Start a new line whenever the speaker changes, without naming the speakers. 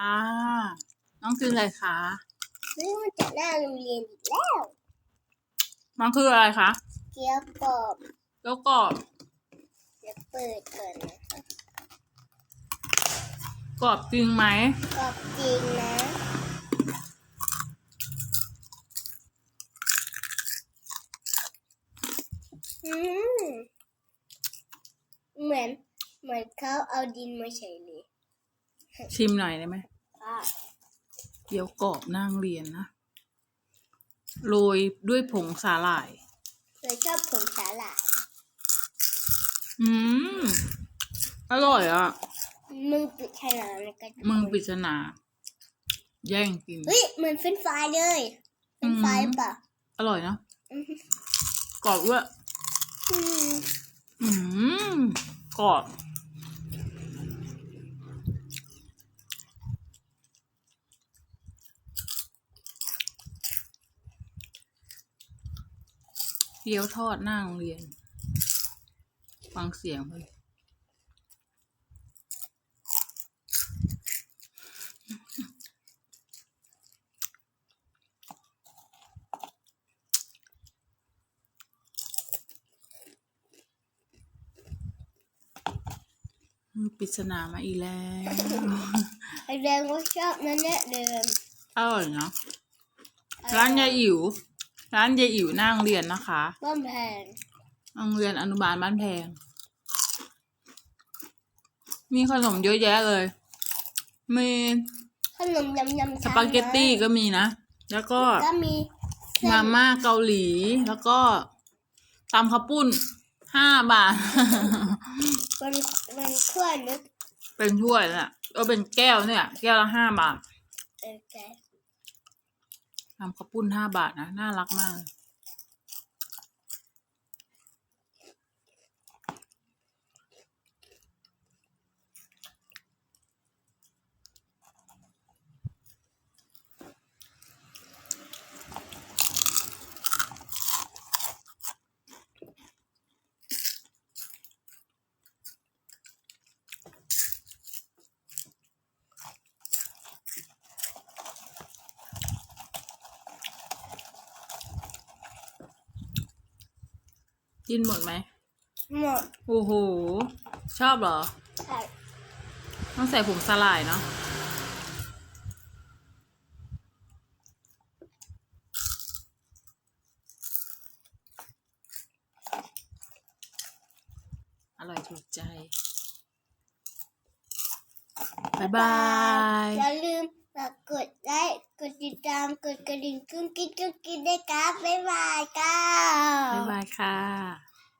ค่ะ น้องกินอะไรคะ
ซึ่งมันจะหน้าโรงเรียนอีกแล้ว
มันคืออะไรคะ
เกี๊ยวกรอบ
แล้วก็
เดี๋ยวเปิดก่อนนะ
กรอบจริงไหม
กรอบจริงนะอืมเหมือนเหมือนเขาเอาดินมาใส่เลย
ชิมหน่อยได้ไหม
อะ
เกี๊ยวกรอบนั่งเรียนนะ โรยด้วยผงสาหร่าย
เราชอบผงสาหร่าย
อืม อร่อยอะ
มึงปิดขนาดนั้นก็จะ
มึงปริศนา แย่งกิน
เฮ้ย เหมือนเฟรนช์ฟรายเลยเฟรนช์ฟราย
อืม
ป่ะ
อร่อยเนอะ
อืม
กรอบด้วย
อืม
อืมกรอบ เกี๊ยวทอดหน้าโรงเรียน ฟังเสียงเลยปริศนามาอีกแล้ว
แสดงว่าชอบนั่นแหละเดิม
อร่อยเนาะร้านยายอิ๋ว ร้านยายอิ๋วหน้าโรงเรียนนะคะ
บ้อมแพง
โรงเรียนอนุบาลบ้านแพง มีขนมเยอะแยะเลย มี
ขนมยำยำ
สปาเกตตี้ก็มีนะ แล้วก็
ก็มีเส้น
มาม่าเกาหลี แล้วก็ตำข้าวปุ้นห้าบาท
เป็นเป็นถ้วยนึก
เป็นถ้วยน่ะก็เป็นแก้วเนี่ย แก้วละห้าบาท
เออแก
ทำข้าวปุ้นห้าบาทนะ น่ารักมาก กินหมดไหม
หมด
โอ้โห ชอบเหรอ
ใช่
ต้องใส่ผงสลายเนาะอร่อยถูกใจ บ๊ายบาย
อย่าลืมฝากกดไลค์ กดติดตามกดกระดิ่งกุ้งกิ้งกุ้งกิ้งได้วยครับบ๊ายบายค่ะ
บ๊ายบายค่ะ